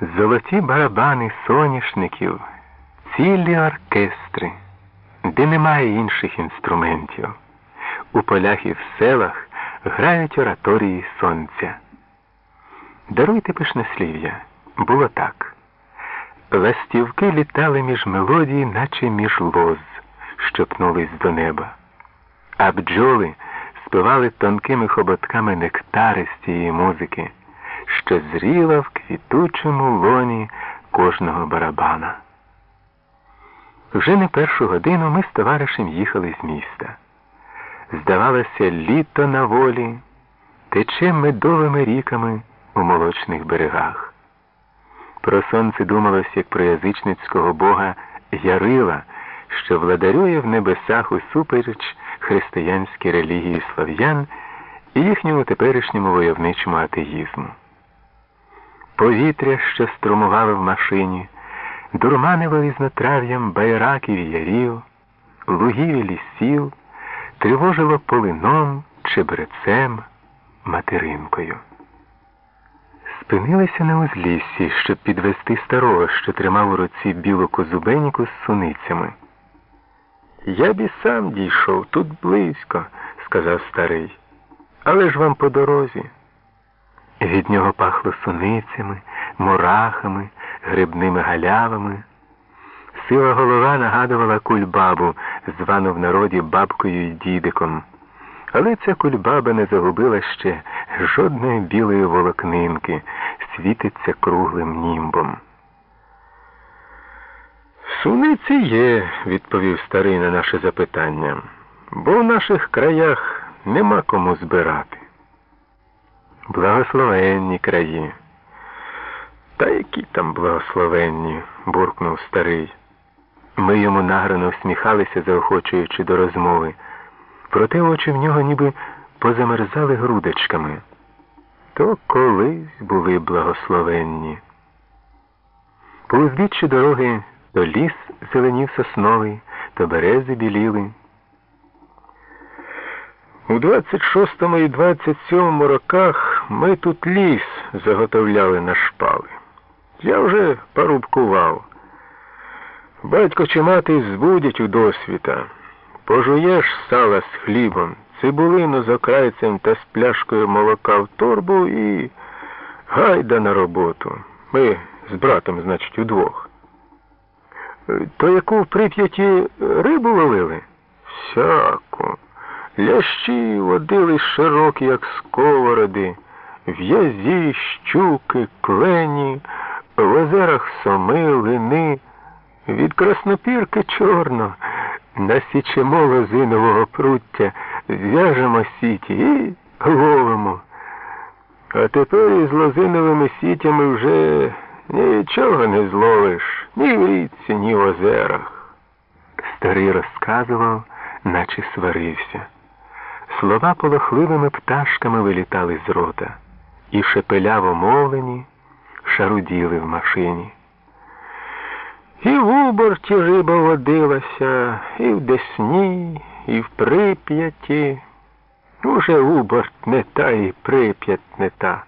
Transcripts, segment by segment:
Золоті барабани соняшників, цілі оркестри, де немає інших інструментів. У полях і в селах грають ораторії сонця. Даруйте пишнослів'я, було так. Ластівки літали між мелодії, наче між лоз, що пнулись до неба, а бджоли співали тонкими хоботками нектари з цієї музики, що зріла в квітучому лоні кожного барабана. Вже не першу годину ми з товаришем їхали з міста. Здавалося, літо на волі тече медовими ріками у молочних берегах. Про сонце думалось, як про язичницького бога Ярила, що владарює в небесах усупереч християнській релігії слав'ян і їхньому теперішньому войовничому атеїзму. Повітря, що струмувало в машині, дурманило різнотрав'ям байраків і ярів, лугів і лісів, тривожило полином, чебрецем, материнкою. Спинилися на узліссі, щоб підвести старого, що тримав у руці білу козубеніку з суницями. Я б і сам дійшов тут близько, сказав старий. Але ж вам по дорозі. Від нього пахло суницями, мурахами, грибними галявами. Сива голова нагадувала кульбабу, звану в народі бабкою й дідиком. Але ця кульбаба не загубила ще жодної білої волокнинки, світиться круглим німбом. Суниці є, відповів старий на наше запитання, бо в наших краях нема кому збирати. Благословенні краї. Та які там благословенні, буркнув старий. Ми йому награно всміхалися, заохочуючи до розмови, проте очі в нього ніби позамерзали грудочками. То колись були благословенні. По узбіччі дороги то ліс зеленів сосновий, то берези біліли. У 26-му і 27-му роках ми тут ліс заготовляли на шпали. Я вже порубкував. Батько чи мати збудять у досвіта. Пожуєш сала з хлібом, цибулину з окрайцем та з пляшкою молока в торбу і гайда на роботу. Ми з братом, значить, удвох. То яку в прип'яті рибу ловили? Всяку. Лящі водили широкі, як сковороди, в'язі, щуки, клені, в озерах соми, лини, від краснопірки чорно, насічемо лозинового пруття, зв'яжемо сіті і ловимо. А тепер із лозиновими сітями вже нічого не зловиш, ні в річці, ні в озерах. Старий розказував, наче сварився. Слова полохливими пташками вилітали з рота, і шепеляво мовлені шаруділи в машині. І в Уборті риба водилася, і в Десні, і в Прип'яті. Уже Уборт не та і Прип'ять не та.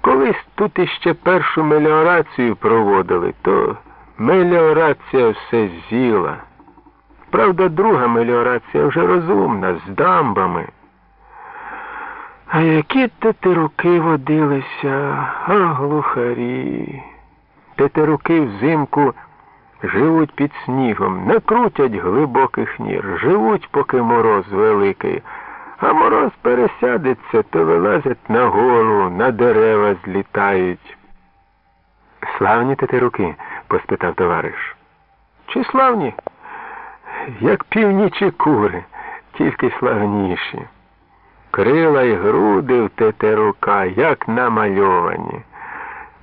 Колись тут іще першу меліорацію проводили, то меліорація все з'їла. Правда, друга меліорація вже розумна, з дамбами. А які тетеруки водилися, а глухарі. Тетеруки взимку живуть під снігом, не крутять глибоких нір, живуть, поки мороз великий, а мороз пересядеться, то вилазять на гору, на дерева злітають. Славні тетеруки? поспитав товариш. Чи славні? як північі кури, тільки славніші. Крила й груди в тетерука, як намальовані.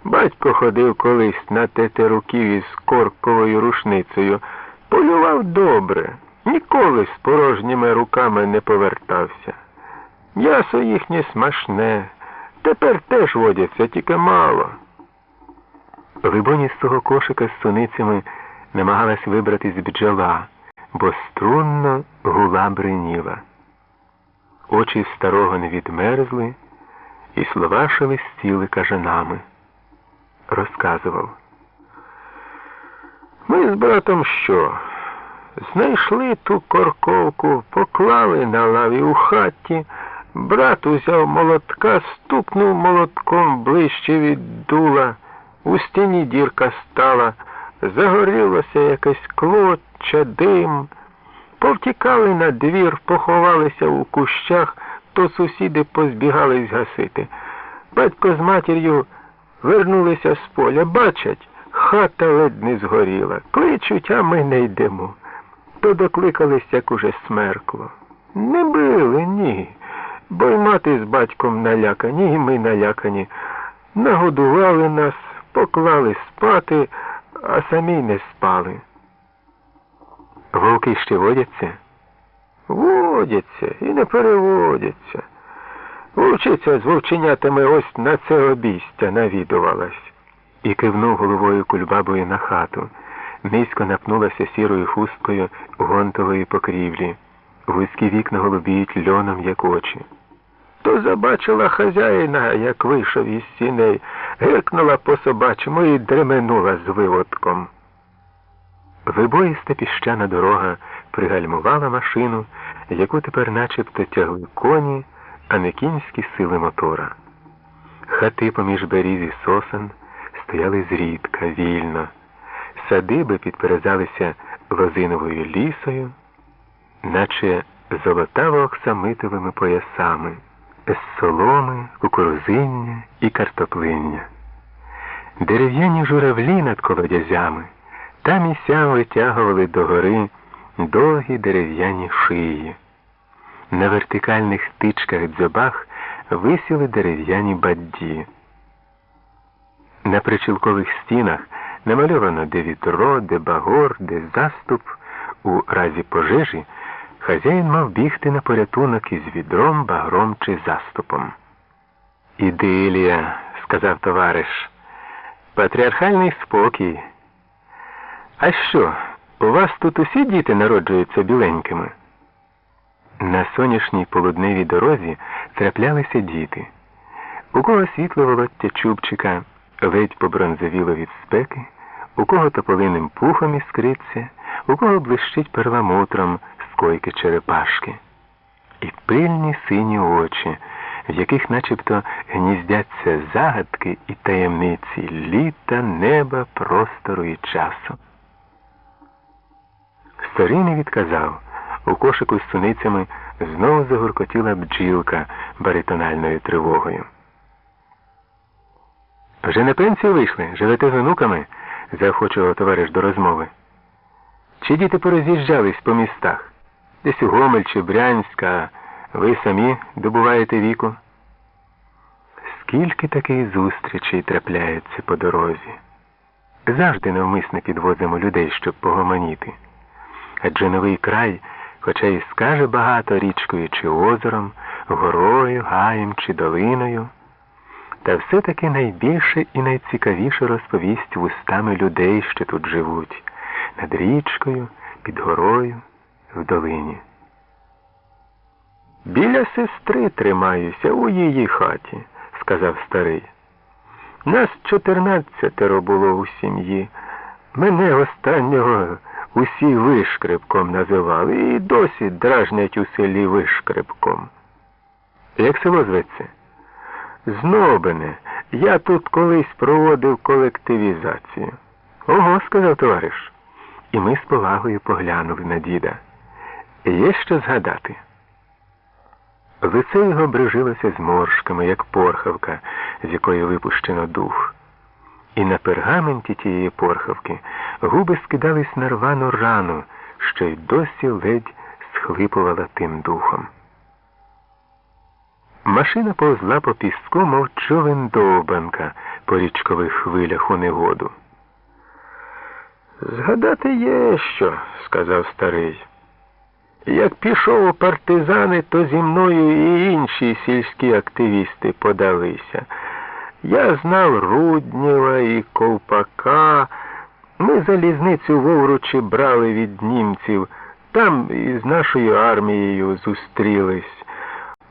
Батько ходив колись на тетеруків із корковою рушницею, полював добре, ніколи з порожніми руками не повертався. М'ясо їхнє смачне, тепер теж водяться, тільки мало. Либоні з того кошика з суницями намагалась вибратись бджола бо струнно гула бриніла. Очі старого не відмерзли, і слова шелестіли кажанами. Розказував. Ми з братом що? Знайшли ту корковку, поклали на лаві у хаті. Брат узяв молотка, стукнув молотком ближче від дула. У стіні дірка стала, загорілося якесь клоча, дим. Повтікали на двір, поховалися у кущах, то сусіди позбігались гасити. Батько з матір'ю вернулися з поля, бачать, хата ледь не згоріла. Кличуть, а ми не йдемо. То докликались, як уже смеркло. Не били, ні. Бо й мати з батьком налякані, і ми налякані. Нагодували нас, поклали спати, а самі не спали. Вовки ще водяться? Водяться і не переводяться. Вовчиця з вовченятами ось на це обійстя навідувалась. І кивнув головою кульбабою на хату. Низько напнулася сірою хусткою гонтової покрівлі. Вузькі вікна голубіють льоном, як очі. То забачила хазяїна, як вийшов із сіней, гиркнула по собачому і дременула з виводком. Вибоїста піщана дорога пригальмувала машину, яку тепер начебто тягли коні, а не кінські сили мотора. Хати поміж беріз і сосен стояли зрідка, вільно. Садиби підперезалися лозиновою лісою, наче золотаво-оксамитовими поясами, з соломи, кукурузиння і картоплиння. Дерев'яні журавлі над колодязями там і сям витягували догори довгі дерев'яні шиї. На вертикальних стичках дзьобах висіли дерев'яні бадді. На причілкових стінах намальовано де вітро, де багор, де заступ. У разі пожежі хазяїн мав бігти на порятунок із відром, багром чи заступом. Ідилія, сказав товариш, патріархальний спокій. А що, у вас тут усі діти народжуються біленькими? На сонячній полудневій дорозі траплялися діти. У кого світло волоття чубчика ледь побронзовіло від спеки, у кого тополиним пухом іскриться, у кого блищить перламутром з койки черепашки. І пильні сині очі, в яких начебто гніздяться загадки і таємниці літа, неба, простору і часу. Старий не відказав. У кошику з суницями знову загуркотіла бджілка баритональною тривогою. Вже на пенсію вийшли, живете з онуками, заохочував товариш до розмови. Чи діти пороз'їжджались по містах? Десь у Гомель чи Брянськ, а ви самі добуваєте віку? Скільки таких зустрічей трапляється по дорозі? Завжди навмисно підвозимо людей, щоб погомоніти. Адже новий край, хоча і скаже багато річкою чи озером, горою, гаєм чи долиною, та все-таки найбільше і найцікавіше розповість вустами людей, що тут живуть, над річкою, під горою, в долині. Біля сестри тримаюся у її хаті, сказав старий. Нас чотирнадцятеро було у сім'ї. Мене останнього усі вишкребком називали і досі дражнять у селі вишкребком. Як село зветься? Знобине, я тут колись проводив колективізацію. Ого, сказав товариш. І ми з повагою поглянули на діда. Є що згадати. Лице його брижилося зморшками, як порхавка, з якої випущено дух. І на пергаменті тієї порхавки губи скидались на рвану рану, що й досі ледь схлипувала тим духом. Машина повзла по піску, мов човен довбанка по річкових хвилях у негоду. Згадати є що, сказав старий. Як пішов у партизани, то зі мною і інші сільські активісти подалися. Я знав Руднєва і Ковпака. Ми залізницю в Овручі брали від німців, там із нашою армією зустрілись.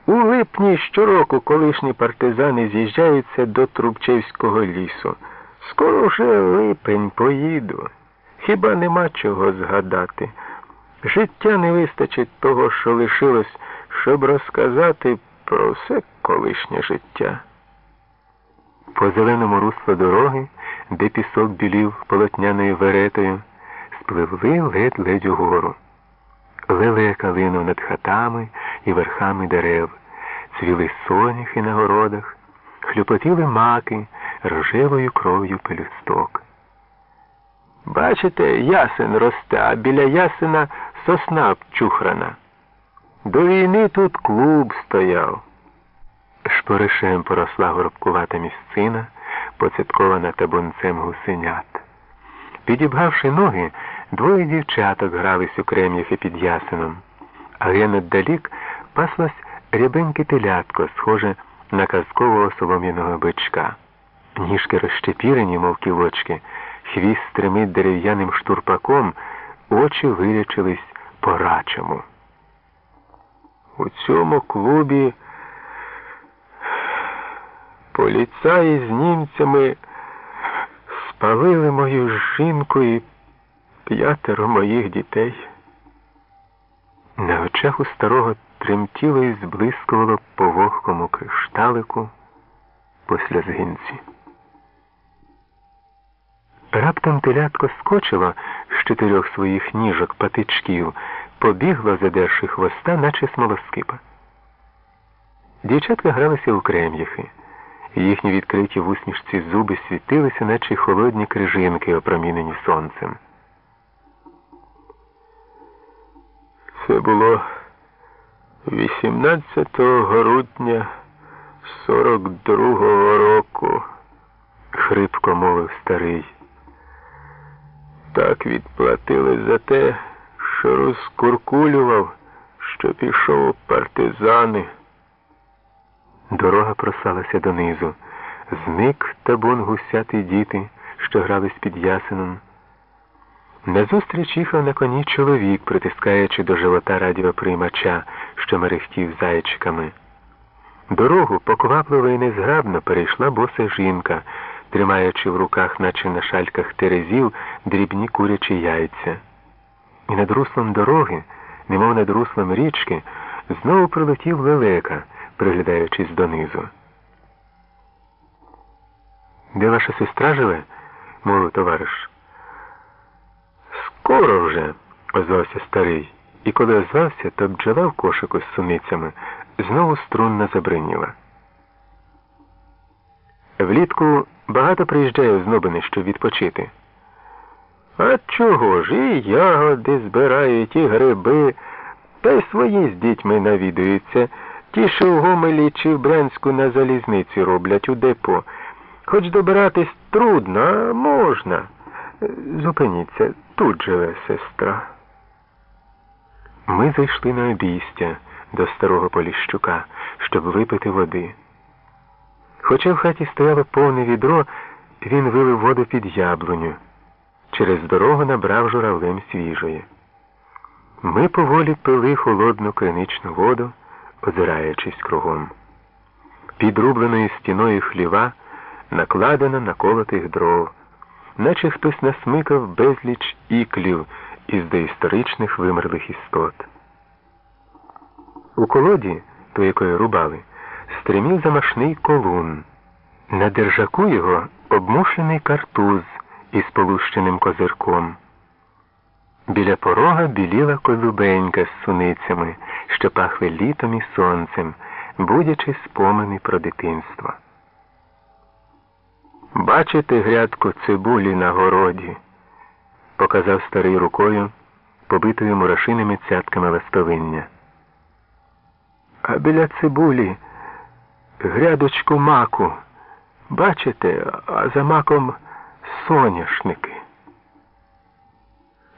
У липні щороку колишні партизани з'їжджаються до Трубчевського лісу. Скоро вже липень поїду. Хіба нема чого згадати? Життя не вистачить того, що лишилось, щоб розказати про все колишнє життя. По зеленому руслу дороги, де пісок білів полотняною веретою, спливли ледь-ледь угору. Леле калину над хатами і верхами дерев, цвіли соняхи на городах, хлюпотіли маки рожевою кров'ю пелюсток. Бачите, ясен росте, а біля ясена сосна обчухрана. До війни тут клуб стояв. Шпоришем поросла горобкувата місцина, поцяткована табунцем гусенят. Підібгавши ноги, двоє дівчаток грались у крем'ях і під ясеном, а ген отдалік паслось рябеньке телятко, схоже на казкового солом'яного бичка. Ніжки розщепірені, мов кілочки, хвіст стримить дерев'яним штурпаком, очі вирячились по-рачому. У цьому клубі поліцаї з німцями спалили мою жінку і п'ятеро моїх дітей. На очах у старого тремтіло і зблискувало по вогкому кришталику після згинці. Раптом телятко скочило з чотирьох своїх ніжок патичків, побігло, задерши хвоста, наче смолоскипа. Дівчатка гралися у крем'яхи. Їхні відкриті в усмішці зуби світилися, наче холодні крижинки, опромінені сонцем. Це було 18 грудня 42-го року, хрипко мовив старий. Так відплатили за те, що розкуркулював, що пішов у партизани. Дорога просалася донизу. Зник табун гусяти діти, що грались під ясеном. Назустріч їхав на коні чоловік, притискаючи до живота радіоприймача, що мерехтів зайчиками. Дорогу поквапливо і незграбно перейшла боса жінка, тримаючи в руках, наче на шальках терезів, дрібні курячі яйця. І над руслом дороги, немов над руслом річки, знову прилетів лелека, приглядаючись донизу. Де ваша сестра живе? мовив товариш. Скоро вже, озвався старий, і коли озвався, то бджола в кошику з суницями знову струнно забриніла. Влітку багато приїжджає з Нобини, щоб відпочити. А чого ж і ягоди збирають, і гриби, та й свої з дітьми навідуються. Ті, що в Гомелі чи в Брянську на залізниці роблять у депо. Хоч добиратись трудно, а можна. Зупиніться, тут живе сестра. Ми зайшли на обійстя до старого Поліщука, щоб випити води. Хоча в хаті стояло повне відро, він вилив воду під яблуню. Через дорогу набрав журавлем свіжої. Ми поволі пили холодну криничну воду, озираючись кругом. Підрубленою стіною хліва накладено на колотих дров, наче хтось насмикав безліч іклів із доісторичних вимерлих істот. У колоді, то якої рубали, стримів замашний колун. На держаку його обмушений картуз із полущеним козирком. Біля порога біліла колюбенька з суницями, що пахли літом і сонцем, будячи спомини про дитинство. Бачите грядку цибулі на городі, показав старий рукою, побитою мурашиними цятками ластовиння. А біля цибулі грядочку маку. Бачите, а за маком соняшники.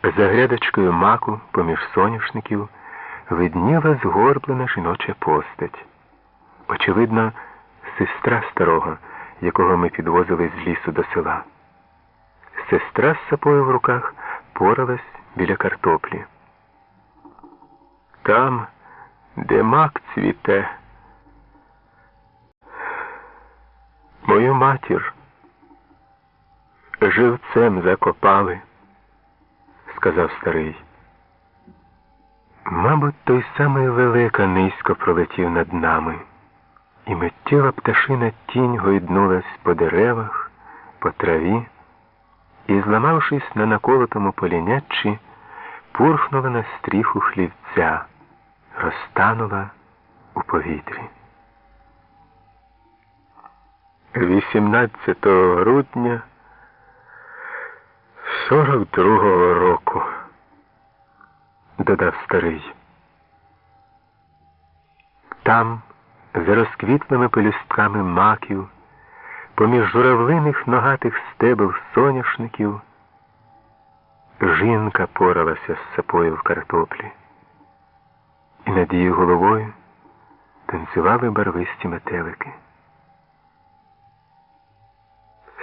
За грядочкою маку, поміж соняшників, видніла згорблена жіноча постать. Очевидно, сестра старого, якого ми підвозили з лісу до села. Сестра з сапою в руках поралась біля картоплі. Там, де мак цвіте, мою матір живцем закопали, сказав старий. Мабуть, той самий велика низько пролетів над нами, і миттєва пташина тінь гойднулась по деревах, по траві, і, зламавшись на наколотому поліняччі, пурхнула на стріху хлівця, розтанула у повітрі. 18 грудня 42-го року, додав старий. Там, за розквітлими пелюстками маків, поміж журавлиних ногатих стебел соняшників, жінка поралася з сапою в картоплі, і над її головою танцювали барвисті метелики.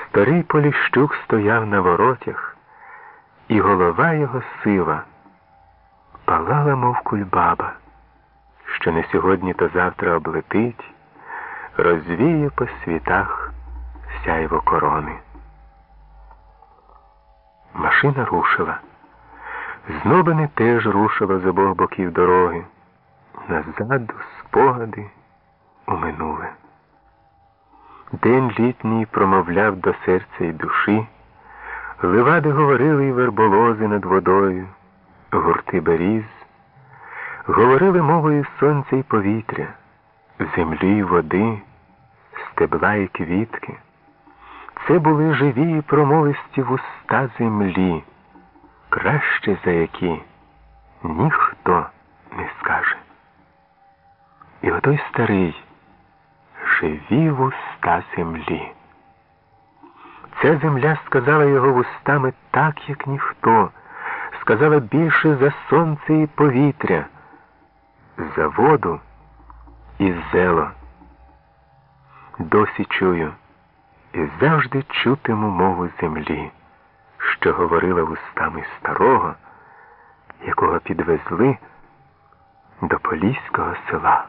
Старий Поліщук стояв на воротях, і голова його сива палала, мов кульбаба, що не сьогодні, то завтра облетить, розвіє по світах сяйво корони. Машина рушила. Знобини теж рушило з обох боків дороги. Назаду спогади у минуле. День літній промовляв до серця й душі, Ливади говорили й верболози над водою, гурти беріз, говорили мовою сонця й повітря, землі й води, стебла й квітки. Це були живі й промовисті вуста землі, краще за які ніхто не скаже. І отой старий живі вуста землі. Ця земля сказала його вустами так, як ніхто, сказала більше за сонце і повітря, за воду і зело. Досі чую і завжди чутиму мову землі, що говорила вустами старого, якого підвезли до Поліського села.